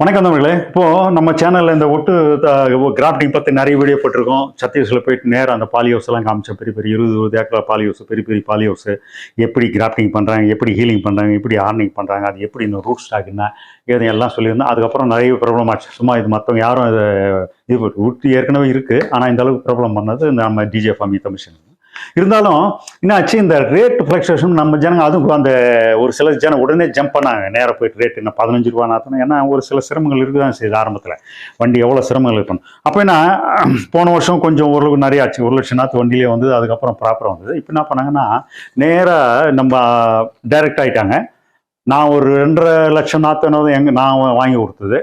வணக்கம் நண்பர்களே. இப்போது நம்ம சேனலில் இந்த ஒட்டு கிராஃப்டிங் பற்றி நிறைய வீடியோ போட்டிருக்கோம். சத்தீஸ்ல போயிட்டு நேரம் அந்த பாலி காமிச்சோம் பெரிய பெரிய இருபது இருபது ஏக்கர் பாலி ஹவுஸ் பெரிய பெரிய பாலி ஹவுஸ் எப்படி கிராஃப்டிங் பண்ணுறாங்க எப்படி ஹீலிங் பண்ணுறாங்க எப்படி ஆர்னிங் பண்ணுறாங்க அது எப்படி இந்த ரூட் ஸ்டாக்குன்னா எல்லாம் சொல்லியிருந்தேன். அதுக்கப்புறம் நிறைய ப்ராப்ளம் ஆச்சு. சும்மா இது மற்றவங்க யாரும் இது இது ரூட் ஏற்கனவே இருக்குது ஆனால் இந்த அளவுக்கு ப்ராப்ளம் பண்ணது இந்த நம்ம டிஜே ஃபாமி தமிஷன் இருந்தாலும் என்னாச்சு இந்த ரேட் ஃப்ளக்சுவேஷன் நம்ம ஜனங்க அதுவும் அந்த ஒரு சில ஜனம் உடனே ஜம்ப் பண்ணாங்க. நேராக போயிட்டு ரேட் என்ன பதினஞ்சு ரூபா நாத்தணும் ஏன்னா ஒரு சில சிரமங்கள் இருக்குது தான் செய்யுது ஆரம்பத்தில். வண்டி எவ்வளோ சிரமங்கள் இருக்கணும். அப்போ என்ன போன வருஷம் கொஞ்சம் ஓரளவுக்கு நிறைய ஆச்சு. ஒரு லட்சம் நாற்று வண்டியிலே வந்தது அதுக்கப்புறம் ப்ராப்பராக வந்தது. இப்போ என்ன பண்ணாங்கன்னா நேராக நம்ம டைரக்ட் ஆகிட்டாங்க நான் ஒரு ரெண்டரை லட்சம் நாற்று எங்கே நான் வாங்கி கொடுத்தது.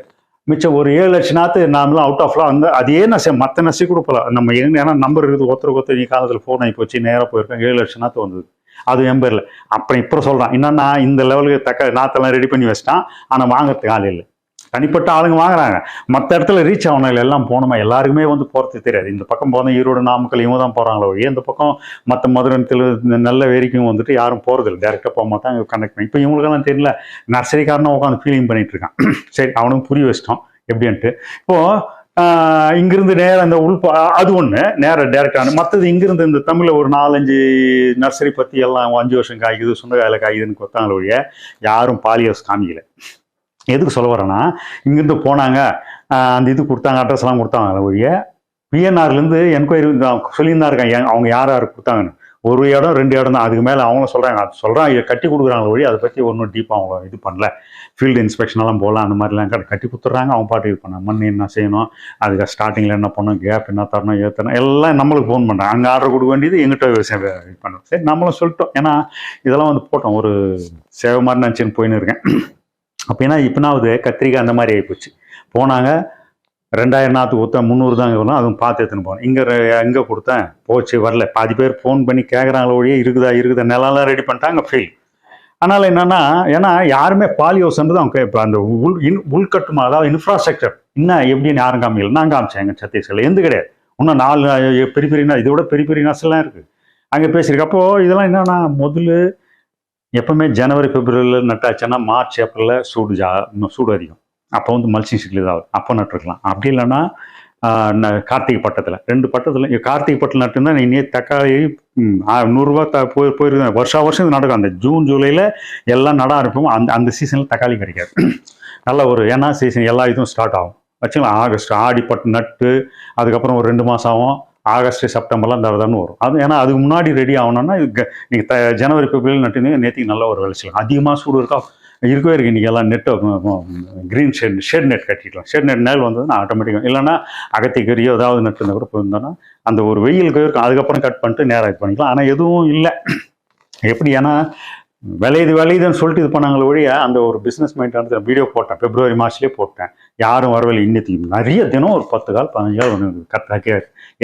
மிச்சம் ஒரு ஏழு லட்சம் நாத்து நாமெல்லாம் அவுட் ஆஃப்லாம் வந்து அதே நசை மற்ற நசை கொடுப்பல. நம்ம ஏன்னா நம்பர் இருக்குது ஒருத்தர் ஒருத்தர் நீ காலத்தில் ஃபோன் ஆகி போச்சு நேராக போயிருக்கேன் ஏழு லட்சம் நாத்து வந்தது. அது என் பேரில். அப்புறம் இப்போ சொல்கிறான் என்னன்னா இந்த லெவலுக்கு தக்க நாத்தெல்லாம் ரெடி பண்ணி வச்சிட்டான். ஆனால் வாங்குறதுக்கு ஆள் இல்லை. தனிப்பட்ட ஆளுங்க வாங்குறாங்க. மற்ற இடத்துல ரீச் ஆகணும் எல்லாம் போகணுமா? எல்லாருக்குமே வந்து போகிறது தெரியாது. இந்த பக்கம் போனால் ஈரோடு நாமக்கல் இவங்க தான் போகிறாங்களோ ஒழிய இந்த பக்கம் மற்ற மதுரத்தில் இந்த நல்ல வேரிக்கும் வந்துட்டு யாரும் போகிறதில்ல டேரெக்டாக போக மாட்டாங்க கனெக்ட் பண்ணி. இப்போ இவங்களுக்கெல்லாம் தெரியல. நர்சரிக்காரனும் உட்காந்து ஃபீலிங் பண்ணிட்டு இருக்கான். சரி அவனுக்கு புரிய வச்சிட்டோம். எப்படின்ட்டு. இப்போது இங்கிருந்து நேரம் இந்த உள் அது ஒன்று நேராக டேரக்டான மற்றது இங்கிருந்து இந்த தமிழில் ஒரு நாலஞ்சு நர்சரி பற்றி எல்லாம் அஞ்சு வருஷம் காய்க்குது சுண்டக்காயில் காய்க்குதுன்னு கொத்தாங்கள ஒழிய யாரும் பாலியல் காமிக்கலை. எதுக்கு சொல்ல வரேன்னா இங்கிருந்து போனாங்க. அந்த இது கொடுத்தாங்க அட்ரஸ் எல்லாம் கொடுத்தாங்க ஒழிய பிஎன்ஆர்லேருந்து என்கொயரி சொல்லியிருந்தா இருக்காங்க அவங்க யார் யார் கொடுத்தாங்கன்னு. ஒரு இடம் ரெண்டு இடம் தான். அதுக்கு மேலே அவங்களும் சொல்கிறாங்க அது சொல்கிறாங்க கட்டி கொடுக்குறாங்க ஒழிய அதை பற்றி ஒன்றும் டீப்பாக அவங்க இது பண்ணல. ஃபீல்டு இன்ஸ்பெக்ஷனெல்லாம் போகலாம் அந்த மாதிரிலாம் கட்டி கட்டி கொடுத்துட்றாங்க. அவங்க பாட்டு இது பண்ண மண் என்ன செய்யணும் அதுக்கு ஸ்டார்டிங்கில் என்ன பண்ணணும் கேப் என்ன தரணும் ஏற்றணும் எல்லாம் நம்மளுக்கு ஃபோன் பண்ணுறாங்க அங்கே ஆர்டர் கொடுக்க வேண்டியது எங்கிட்ட விவசாயம் இது பண்ணுறோம் சரி நம்மளும் சொல்லிட்டோம். ஏன்னா இதெல்லாம் வந்து போட்டோம். ஒரு சேவை மாதிரி நினச்சின்னு போயின்னு இருக்கேன். அப்போ ஏன்னா இப்போனாவது கத்திரிக்காய் அந்த மாதிரி ஆகிப்போச்சு போனாங்க ரெண்டாயிரம் நாற்று கொடுத்தேன் முந்நூறு தாங்க வரும் அதுவும் பார்த்து எடுத்துன்னு போனேன் இங்கே எங்கே கொடுத்தேன்? போச்சு வரல. பாதி பேர் ஃபோன் பண்ணி கேட்குறாங்களோ ஒழிய இருக்குதா இருக்குதா நிலம்லாம் ரெடி பண்ணிட்டாங்க ஃபெயில் அதனால் என்னென்னா ஏன்னா யாருமே பாலியோஸ்ன்றது அவங்க இப்போ அந்த உள் இன் உள்கட்டுமா அதாவது இன்ஃப்ராஸ்ட்ரக்சர் என்ன எப்படின்னு யாரும் காமிக்கல. நான் காமிச்சேன் எங்கள் சத்தீஸ்கரில். எந்த கிடையாது. இன்னும் நாலு பெரிய பெரிய இதை விட பெரிய பெரிய நர்ஸ்லாம் இருக்குது அங்கே பேசியிருக்கு. அப்போது இதெல்லாம் என்னென்னா முதல்ல எப்பவுமே ஜனவரி பிப்ரவரியில் நட்டாச்சுன்னா மார்ச் ஏப்ரலில் சூடு ஜா இன்னும் சூடு அதிகம். அப்போ வந்து மல்சிங் சீட்ல இதாகும். அப்போ நட்டுருக்கலாம். அப்படி இல்லைன்னா ந- கார்த்திகை பட்டத்தில். ரெண்டு பட்டத்தில் கார்த்திகை பட்டத்தில் நட்டுன்னா நீ தக்காளி நூறுரூவா த போய் போயிருக்கு வருஷா வருஷம் இது நடக்கும். அந்த ஜூன் ஜூலையில் எல்லாம் நட ஆரம்பிப்போம். அந்த அந்த சீசனில் தக்காளி கிடைக்காது. நல்ல ஒரு ஏன்னா சீசன் எல்லா இதுவும் ஸ்டார்ட் ஆகும். வச்சுக்கலாம் ஆகஸ்ட் ஆடி பட்டு நட்டு அதுக்கப்புறம் ஒரு ரெண்டு மாதம் ஆகும். ஆகஸ்ட் செப்டம்பர்லாம் தரதான்னு வரும். அது ஏன்னா அதுக்கு முன்னாடி ரெடி ஆகணும்னா நீங்கள் த ஜனவரி பிப்ரவரி நட்டுனீங்க நேற்றுக்கு நல்ல ஒரு விளைச்சல். அதிகமாக சூடு இருக்கா? இருக்கவே இருக்கு. இன்றைக்கி எல்லாம் net green shed shed net கட்டிக்கலாம். ஷெட் நெட் நேல் வந்ததுன்னா ஆட்டோமேட்டிக்காக இல்லைன்னா அகத்திக்கறியோ ஏதாவது நட்டு இருந்தால் கூட போயிருந்தோன்னா அந்த ஒரு வெயிலுக்கு இருக்கும் அதுக்கப்புறம் கட் பண்ணிட்டு நேராக இது பண்ணிக்கலாம். ஆனால் எதுவும் இல்லை. எப்படி ஏன்னா விளையுது விளையுதுன்னு சொல்லிட்டு இது பண்ணாங்களே ஒழிய அந்த ஒரு பிஸ்னஸ் மைண்ட் வீடியோ போட்டேன். பிப்ரவரி மார்ச்லேயே போட்டேன். யாரும் வரவில்லை இன்னத்துக்கு நிறைய தினம் ஒரு பத்து கால் பதினஞ்சு கால் ஒன்று கத்தாக்கே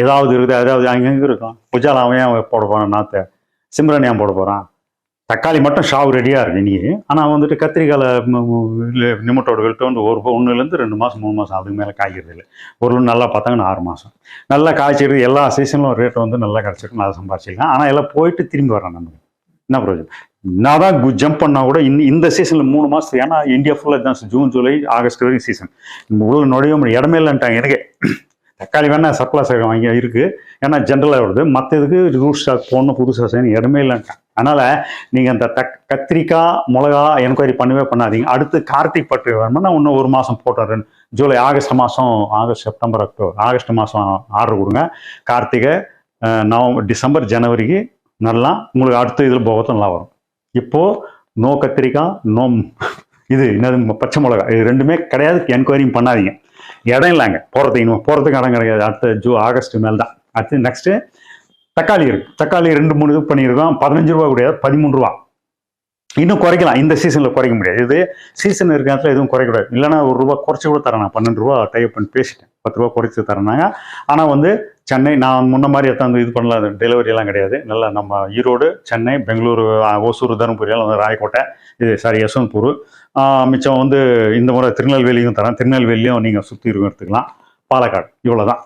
ஏதாவது இருக்குது அதாவது அங்கங்கே இருக்கும் புஜால் அவன் ஏன் போட போகிறான் நாற்றை சிம்ரன் ஏன் போட போகிறான் தக்காளி மட்டும் ஷாவு ரெடியாக இருக்கு நீ ஆனால் வந்துட்டு கத்திரிக்கால நிமட்டோடுகள்கிட்ட வந்து ஒரு ஒன்றுலேருந்து ரெண்டு மாதம் மூணு மாதம் அதுக்கு மேலே காய்கிறது இல்லை ஒரு நல்லா பார்த்தாங்கன்னா ஆறு மாதம் நல்லா காய்ச்சிடுது எல்லா சீசன்லும் ரேட்டு வந்து நல்லா கிடச்சிருக்கு நல்லா சம்பாதிச்சிக்கலாம் ஆனால் எல்லாம் போயிட்டு திரும்பி வரான் நமக்கு என்ன பிரயோஜனம்? நான் தான் ஜம்ப் பண்ணால் கூட இந்த இந்த சீசனில் மூணு மாதம் ஏன்னா இந்தியா ஃபுல்லாக தான் ஜூன் ஜூலை ஆகஸ்ட் வரைக்கும் சீசன் உள்ள நுழைய முடியும் இடமே இல்லைன்ட்டாங்க எனக்கு. தக்காளி வேணால் சப்ளாஸ் வாங்கி இருக்குது ஏன்னா ஜென்ரலாக வருது. மற்ற இதுக்கு ரூட் ஸ்டாக் போடணும் புதுசாக செய்யணும் இடமே இல்லைன்ட்டாங்க. அதனால் நீங்கள் அந்த தக் கத்திரிக்காய் மிளகா என்கொயரி பண்ணவே பண்ணாதீங்க. அடுத்து கார்த்திக் பட்டு வேணும்னா இன்னும் ஒரு மாதம் போட்டுறேன். ஜூலை ஆகஸ்ட் மாதம் ஆகஸ்ட் செப்டம்பர் அக்டோபர் ஆகஸ்ட் மாதம் ஆர்டர் கொடுங்க. கார்த்திகை நவம்பர் டிசம்பர் ஜனவரிக்கு நல்லா உங்களுக்கு அடுத்த இதில் போகத்தான் நல்லா வரும். இப்போது நோ கத்திரிக்காய் நோ இது என்னது பச்சை மிளகா இது ரெண்டுமே கிடையாது என்கொயரியும் பண்ணாதீங்க. இடம் இல்லைங்க. போகிறதுக்கு இன்னும் போகிறதுக்கு இடம் கிடையாது. அடுத்த ஜூ ஆகஸ்ட் மேல் தான் அடுத்து நெக்ஸ்ட்டு தக்காளி இருக்குது தக்காளி ரெண்டு மூணு இது பண்ணியிருக்கோம். பதினஞ்சு ரூபா கிடையாது பதிமூணு ரூபா. இன்னும் குறைக்கலாம். இந்த சீசனில் குறைக்க முடியாது. இது சீசன் இருக்க இடத்துல எதுவும் குறைக்கூடாது இல்லைன்னா ஒரு ரூபா குறைச்சி கூட தரேன் நான். பன்னெண்டு ரூபா டைப் பண்ணி பேசிட்டேன். பத்து ரூபா குறைச்சி தரேனாங்க ஆனால் வந்து சென்னை நான் முன்ன மாதிரி எடுத்தாந்து இது பண்ணலாம் டெலிவரியெல்லாம் கிடையாது. நல்லா நம்ம ஈரோடு சென்னை பெங்களூரு ஓசூர் தருமபுரி எல்லாம் வந்து ராயக்கோட்டை. இது சாரி யசவந்த்பூர். மிச்சம் வந்து இந்த முறை திருநெல்வேலியும் தரேன். திருநெல்வேலியும் நீங்கள் சுற்றி இருக்கும் எடுத்துக்கலாம் பாலக்காடு. இவ்வளோ தான்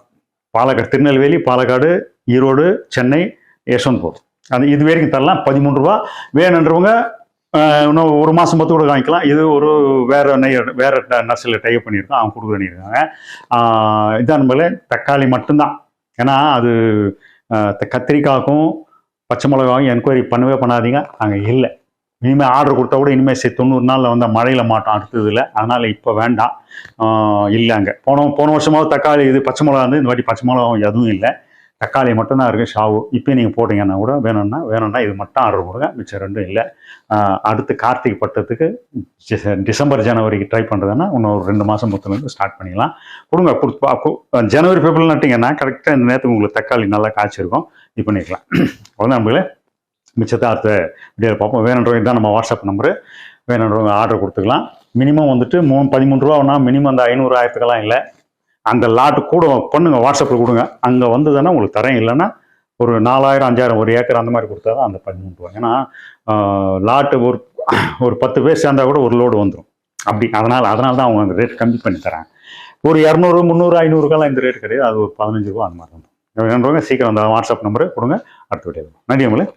பாலக்காடு திருநெல்வேலி பாலக்காடு ஈரோடு சென்னை யசவந்த்பூர். அது இது வரைக்கும் தரலாம். பதிமூணு ரூபா. வேணுன்றவங்க இன்னும் ஒரு மாதம் பத்து கூட வாங்கிக்கலாம் இது ஒரு வேற நெய் வேற நர்சரியில் டைப் பண்ணியிருக்கோம். அவங்க கொடுக்க பண்ணியிருக்காங்க இதான் நம்மள தக்காளி மட்டும்தான். ஏன்னா அது த- கத்திரிக்காய்க்கும் பச்சை மிளகாயும் என்கொயரி பண்ணவே பண்ணாதீங்க. அங்கே இல்லை. இனிமேல் ஆர்டர் கொடுத்தா கூட இனிமேல் சரி தொண்ணூறு நாளில் வந்து மழையில் மாட்டோம். அடுத்ததில் அதனால் இப்போ வேண்டாம். இல்லை அங்கே. போன போன வருஷமாவது தக்காளி இது பச்சை மிளகா வந்து இந்த வாட்டி பச்சை மிளகா எதுவும் இல்லை. தக்காளி மட்டும்தான் இருக்குது ஷாவு. இப்போ நீங்கள் போட்டிங்கன்னா கூட வேணும்னா வேணும்னா இது மட்டும் ஆர்டர் கொடுங்க மிச்சம் ரெண்டும் இல்லை. அடுத்து கார்த்திகை பட்டத்துக்கு டிச- டிசம்பர் ஜனவரிக்கு ட்ரை பண்ணுறதுன்னா இன்னும் ஒரு ரெண்டு மாதம் மொத்தம் ஸ்டார்ட் பண்ணிக்கலாம் கொடுங்க கொடுத்து கு- ஜனவரி பிப்ரவரி நட்டிங்கன்னா கரெக்டாக இந்த நேரத்துக்கு உங்களுக்கு தக்காளி நல்லா காய்ச்சிருக்கும். இது பண்ணிக்கலாம். அவ்வளோதான் நம்மளே மிச்சத்தை அடுத்த வீடியோவில் பார்ப்போம். வேணுன்றவங்க தான் நம்ம வாட்ஸ்அப் நம்பரு வேணுன்றவங்க ஆர்டர் கொடுத்துக்கலாம். மினிமம் வந்துட்டு மூணு பதிமூணு ரூபானா மினிமம் அந்த ஐநூறு ஆயிரத்துக்கெல்லாம் இல்லை. அந்த லாட்டு கூட பண்ணுங்க வாட்ஸ்அப்பில் கொடுங்க. அங்கே வந்ததுன்னா உங்களுக்கு தரேன். இல்லைன்னா ஒரு நாலாயிரம் அஞ்சாயிரம் ஒரு ஏக்கர் அந்த மாதிரி கொடுத்தா தான் அந்த பண்ணி ரூபா ஏன்னா லாட்டு ஒரு ஒரு பத்து பேர் சேர்ந்தா கூட ஒரு லோடு வந்துடும் அப்படி. அதனால் அதனால தான் அவங்க அந்த ரேட் கம்மி பண்ணி தராங்க. ஒரு இரநூறு முந்நூறு ஐநூறுக்கெல்லாம் இந்த ரேட் கிடையாது. அது ஒரு பதினஞ்சு ரூபா அந்த மாதிரி தான். சீக்கிரம் அந்த வாட்ஸ்அப் நம்பரை கொடுங்க. அடுத்த வீடியோ நன்றி நம்மளே